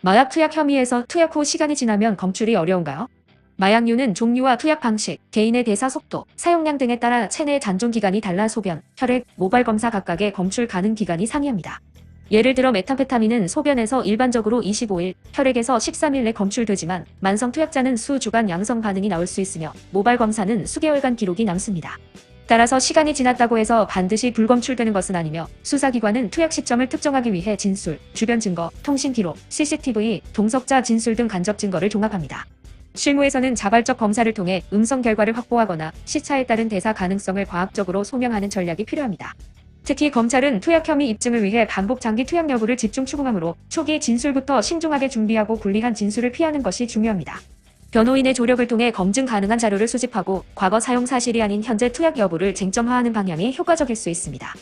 마약 투약 혐의에서 투약 후 시간이 지나면 검출이 어려운가요? 마약류는 종류와 투약 방식, 개인의 대사 속도, 사용량 등에 따라 체내 잔존 기간이 달라 소변, 혈액, 모발 검사 각각의 검출 가능 기간이 상이합니다. 예를 들어 메탄페타민은 소변에서 일반적으로 25일, 혈액에서 13일 내 검출되지만 만성 투약자는 수주간 양성 반응이 나올 수 있으며 모발 검사는 수개월간 기록이 남습니다. 따라서 시간이 지났다고 해서 반드시 불검출되는 것은 아니며 수사기관은 투약 시점을 특정하기 위해 진술, 주변 증거, 통신 기록, CCTV, 동석자 진술 등 간접 증거를 종합합니다. 실무에서는 자발적 검사를 통해 음성 결과를 확보하거나 시차에 따른 대사 가능성을 과학적으로 소명하는 전략이 필요합니다. 특히 검찰은 투약 혐의 입증을 위해 반복 장기 투약 여부를 집중 추궁하므로 초기 진술부터 신중하게 준비하고 불리한 진술을 피하는 것이 중요합니다. 변호인의 조력을 통해 검증 가능한 자료를 수집하고 과거 사용 사실이 아닌 현재 투약 여부를 쟁점화하는 방향이 효과적일 수 있습니다.